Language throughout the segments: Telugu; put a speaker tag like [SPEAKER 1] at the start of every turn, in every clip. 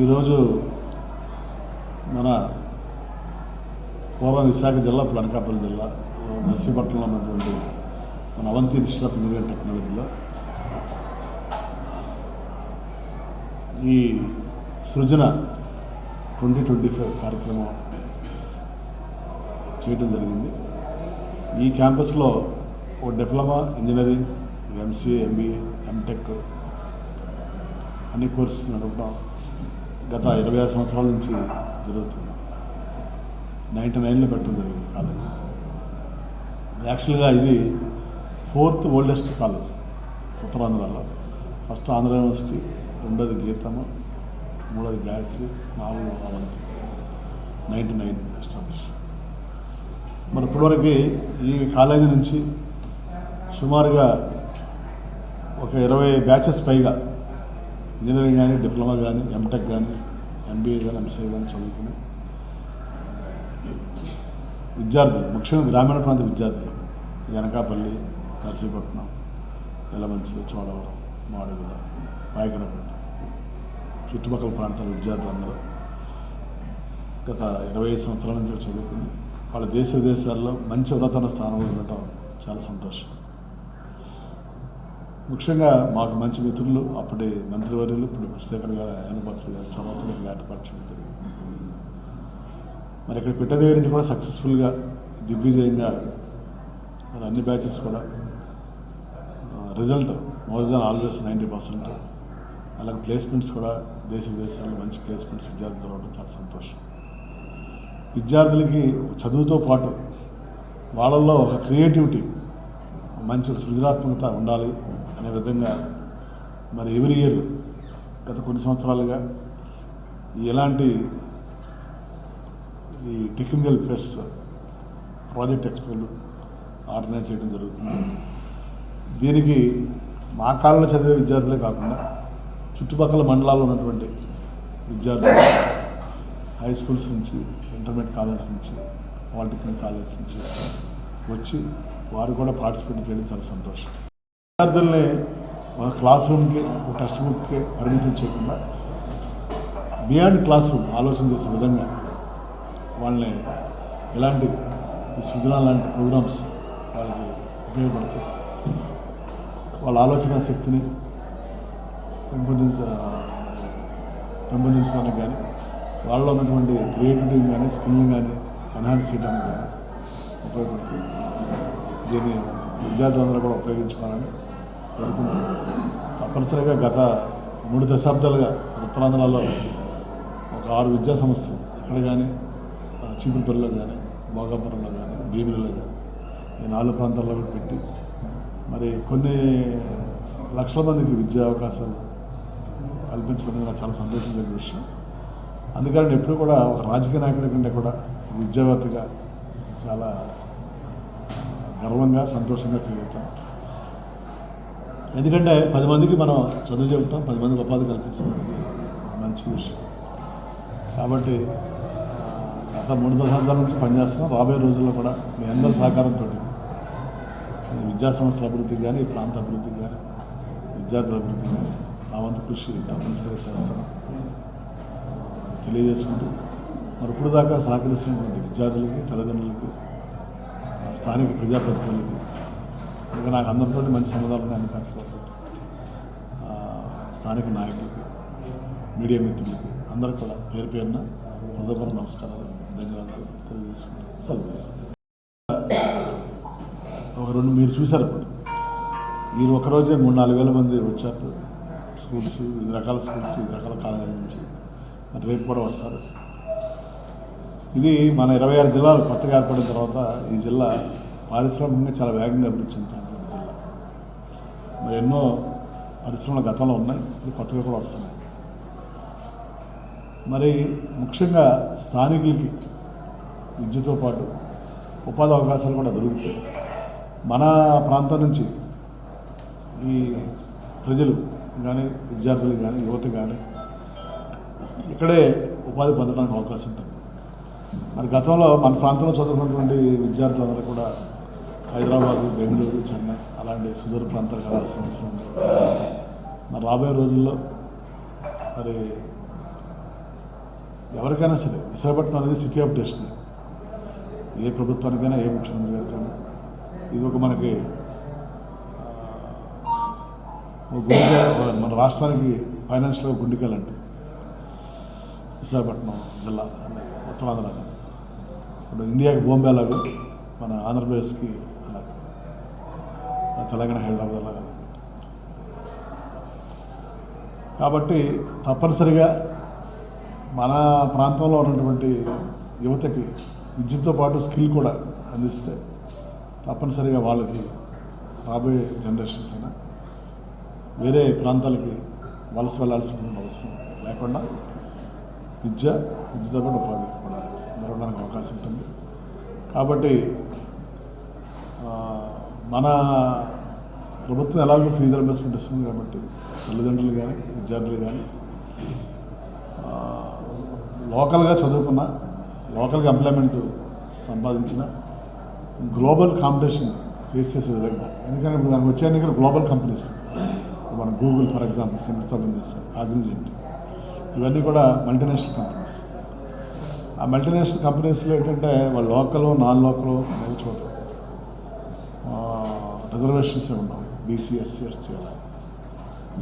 [SPEAKER 1] ఈరోజు మన పూర్వం విశాఖ జిల్లా ఇప్పుడు అనకాపల్లి జిల్లా నర్సీపట్నంలో ఉన్నటువంటి మన అవంతి ఇన్స్టిట్యూట్ ఆఫ్ ఇంజనీరింగ్ టెక్నాలజీలో ఈ సృజన ట్వంటీ ట్వంటీ ఫైవ్ కార్యక్రమం చేయడం జరిగింది. ఈ క్యాంపస్లో ఓ diploma engineering MCA MBA MTech అన్ని కోర్సులు నడపడం గత ఇరవై ఆరు సంవత్సరాల నుంచి జరుగుతుంది. నైంటీ నైన్లో పెట్టడం జరిగింది కాలేజ్. యాక్చువల్గా ఇది ఫోర్త్ ఓల్డెస్ట్ కాలేజ్ ఉత్తరాంధ్రలో. ఫస్ట్ ఆంధ్ర యూనివర్సిటీ రెండోది గీతము మూడోది గాయత్రి నాలుగు అవంతి నైంటీ నైన్ ఎస్టాబ్లిష్. మరి ఇప్పటివరకు ఈ కాలేజీ నుంచి సుమారుగా ఒక ఇరవై బ్యాచెస్ పైగా ఇంజనీరింగ్ కానీ డిప్లొమా కానీ ఎంటెక్ కానీ ఎంబీఏ కానీ ఎంసీఏ కానీ చదువుకుని విద్యార్థులు ముఖ్యంగా గ్రామీణ ప్రాంత విద్యార్థులు వెనకాపల్లి నర్సీపట్నం ఎలమంచిలి చోడవరం మాడుగుల పాయకరపేట చుట్టుపక్కల ప్రాంతాల విద్యార్థులందరూ గత ఇరవై ఐదు సంవత్సరాల నుంచి చదువుకుని వాళ్ళ దేశ విదేశాల్లో మంచి ఉన్నతన స్థానంలో ఉండటం చాలా సంతోషం. ముఖ్యంగా మాకు మంచి మిత్రులు అప్పటి మంత్రివర్యులు ఇప్పుడు స్పీకర్ గారు ఆయనపత్రులు గారు చొరవతో లేటపక్ష మిత్రులు మరి ఇక్కడ పెట్ట దగ్గర నుంచి కూడా సక్సెస్ఫుల్గా దిగ్విజయంగా మరి అన్ని బ్యాచెస్ కూడా result more than always ninety percent అలాగే ప్లేస్మెంట్స్ కూడా దేశ విదేశాల్లో మంచి ప్లేస్మెంట్స్ విద్యార్థులు రావడం చాలా సంతోషం. విద్యార్థులకి చదువుతో పాటు వాళ్ళల్లో ఒక క్రియేటివిటీ మంచి సృజనాత్మకత ఉండాలి అనే విధంగా మరి ఎవ్రీ ఇయర్ గత కొన్ని సంవత్సరాలుగా ఎలాంటి ఈ టెక్నికల్ ఫెస్ట్ ప్రాజెక్ట్ ఎక్స్పోలు ఆర్గనైజ్ చేయడం జరుగుతుంది. దీనికి మా కాలంలో చదివే విద్యార్థులే కాకుండా చుట్టుపక్కల మండలాల్లో ఉన్నటువంటి విద్యార్థులు హై స్కూల్స్ నుంచి ఇంటర్మీడియట్ కాలేజ్ నుంచి పాలిటెక్నిక్ కాలేజ్ నుంచి వచ్చి వారు కూడా పార్టిసిపేట్ చేయడం చాలా సంతోషం. విద్యార్థుల్ని ఒక క్లాస్ రూమ్కి ఒక టెక్స్ట్ బుక్కి పరిమితం చేయకుండా బియాండ్ క్లాస్ రూమ్ ఆలోచన చేసే విధంగా వాళ్ళని ఇలాంటి ఈ సృజన లాంటి ప్రోగ్రామ్స్ వాళ్ళకి ఉపయోగపడతాయి. వాళ్ళ ఆలోచన శక్తిని పెంపొందించ పెంపొందించడానికి కానీ వాళ్ళలో ఉన్నటువంటి క్రియేటివిటీ కానీ స్కిల్ని కానీ ఎన్హాన్స్ చేయడానికి కానీ ఉపయోగపడుతుంది దీన్ని విద్యార్థులందరూ కూడా ఉపయోగించుకోవాలని కోరుకుంటున్నాను తప్పనిసరిగా గత మూడు దశాబ్దాలుగా ఉత్తరాంధ్రలో ఒక ఆరు విద్యా సంస్థలు ఇక్కడ కానీ చీపులపల్లిలో కానీ భోగాపురంలో కానీ భీమిలిలో కానీ ఈ నాలుగు ప్రాంతాల్లో కూడా పెట్టి మరి కొన్ని లక్షల మందికి విద్యా అవకాశాలు కల్పించడం నాకు చాలా సంతోషించిన విషయం. అందుకని ఎప్పుడు కూడా ఒక రాజకీయ నాయకుడి కంటే కూడా విద్యావేత్తగా చాలా గర్వంగా సంతోషంగా ఫీల్ అవుతాం. ఎందుకంటే పది మందికి మనం చదువు చెబుతాం పది మందికి ఉపాధి కల్పించడం మంచి విషయం. కాబట్టి గత మూడు దశాబ్దాల నుంచి పనిచేస్తున్నాం రాబోయే రోజుల్లో కూడా మీ అందరి సహకారంతో విద్యా సంస్థల అభివృద్ధికి కానీ ఈ ప్రాంత అభివృద్ధికి కానీ విద్యార్థుల అభివృద్ధికి కానీ నా వంతు కృషి తప్పనిసరిగా చేస్తాను. తెలియజేసుకుంటూ మరి ఇప్పుడు దాకా సహకరిస్తున్నటువంటి విద్యార్థులకి తల్లిదండ్రులకి స్థానిక ప్రజాప్రతినిధులకి ఇంకా నాకు అందరితో మంచి సంబంధాలు ఉన్నాయి అన్ని స్థానిక నాయకులకు మీడియా మిత్రులకు అందరూ కూడా పేరు పేరున హృదయపూర్వ నమస్కారాలు ధన్యవాదాలు తెలియజేసుకున్నాను సెలవు ఒక రెండు మీరు చూశారు ఇప్పుడు. మీరు ఒకరోజే మూడు నాలుగు వేల మంది వచ్చారు. స్కూల్స్ వివిధ రకాల స్కూల్స్ వివిధ రకాల కాలేజీల నుంచి. రేపు కూడా వస్తారు. ఇది మన ఇరవై ఆరు జిల్లాలు కొత్తగా ఏర్పడిన తర్వాత ఈ జిల్లా పారిశ్రామికంగా చాలా వేగంగా అభివృద్ధి చెందుతున్నటువంటి జిల్లా మరి ఎన్నో పరిశ్రమలు గతంలో ఉన్నాయి ఇప్పుడు కొత్తగా కూడా వస్తున్నాయి. మరి ముఖ్యంగా స్థానికులకి విద్యతో పాటు ఉపాధి అవకాశాలు కూడా దొరుకుతాయి. మన ప్రాంతం నుంచి ఈ ప్రజలు కానీ విద్యార్థులు కానీ యువత కానీ ఇక్కడే ఉపాధి పొందడానికి అవకాశం ఉంటుంది. మరి గతంలో మన ప్రాంతంలో చదువుకున్నటువంటి విద్యార్థులందరూ కూడా హైదరాబాదు బెంగళూరు చెన్నై అలాంటి సుదూర ప్రాంతాలకు వెళ్ళాల్సిన అవసరం ఉంది. మరి రాబోయే రోజుల్లో మరి ఎవరికైనా సరే విశాఖపట్నం అనేది సిటీ ఆఫ్ డెస్టినీ ఏ ప్రభుత్వానికైనా ఏ ముఖ్యమంత్రి గారికైనా. ఇది ఒక మనకి గుండె మన రాష్ట్రానికి ఫైనాన్షియల్గా గుండెకాలంటే విశాఖపట్నం జిల్లా అంటే ఉత్తరాంధ్ర ఇప్పుడు ఇండియాకి బాంబే లాగా మన ఆంధ్రప్రదేశ్కి తెలంగాణ హైదరాబాద్ అలాగా కాబట్టి తప్పనిసరిగా మన ప్రాంతంలో ఉన్నటువంటి యువతకి విద్యతో పాటు స్కిల్ కూడా అందిస్తే తప్పనిసరిగా వాళ్ళకి రాబోయే జనరేషన్స్ అయినా వేరే ప్రాంతాలకి వలస వెళ్ళాల్సిన అవసరం లేకుండా విద్య విద్యతో కూడా ఉపాధి కూడా దొరకడానికి అవకాశం ఉంటుంది. కాబట్టి మన ప్రభుత్వం ఎలాగో ఫీజు రింబర్స్మెంట్ ఇస్తుంది కాబట్టి తల్లిదండ్రులు కానీ విద్యార్థులు కానీ లోకల్గా చదువుకున్న లోకల్గా ఎంప్లాయ్మెంట్ సంపాదించిన గ్లోబల్ కాంపిటీషన్ ఫేస్ చేసే విధంగా. ఎందుకంటే ఇప్పుడు దానికి వచ్చే ఇక్కడ గ్లోబల్ కంపెనీస్ మన గూగుల్ ఫర్ ఎగ్జాంపుల్ శంకుస్థాపన చేసిన కాగ్నిజెంట్ ఇవన్నీ కూడా మల్టీనేషనల్ కంపెనీస్ ఆ మల్టీనేషనల్ కంపెనీస్లో ఏంటంటే వాళ్ళు లోకల్ నాన్ లోకల్ అనేవి చోట రిజర్వేషన్స్ ఉండవు. బీసీ ఎస్సీ ఎస్టీ అలా.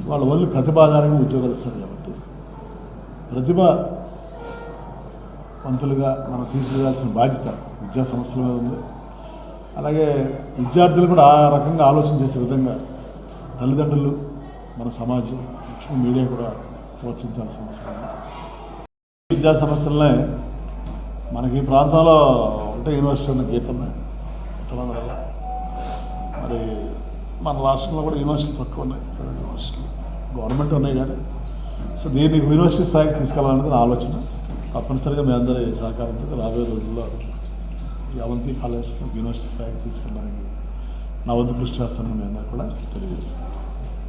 [SPEAKER 1] వాళ్ళు ఓన్లీ ప్రతిభ ఆధారంగా ఉద్యోగాలు ఇస్తారు కాబట్టి. ప్రతిభ వంతులుగా మనం తీర్చిదాల్సిన బాధ్యత విద్యా సంస్థల మీద ఉంది. అలాగే విద్యార్థులు కూడా ఆ రకంగా ఆలోచన చేసే విధంగా తల్లిదండ్రులు మన సమాజం ముఖ్యంగా మీడియా కూడా ప్రోత్సహించాల్సిన అవసరం విద్యా సమస్యలనే మనకి ఈ ప్రాంతంలో ఒకటే యూనివర్సిటీ ఉన్న గీతం ఉత్తరాంధ్రలో మరి మన రాష్ట్రంలో కూడా యూనివర్సిటీలు తక్కువ ఉన్నాయి. ప్రైవేట్ యూనివర్సిటీలు. గవర్నమెంట్ ఉన్నాయి కానీ. సో దీన్ని యూనివర్సిటీ స్థాయికి తీసుకెళ్ళాలనేది నా ఆలోచన. తప్పనిసరిగా మీ అందరి సహకారంతో రాబోయే రోజుల్లో యావంతి అవంతి కాలేజ్ యూనివర్సిటీ స్థాయికి తీసుకెళ్ళడానికి నా వంతు కృషి చేస్తానని మీ అందరూ కూడా తెలియజేస్తాను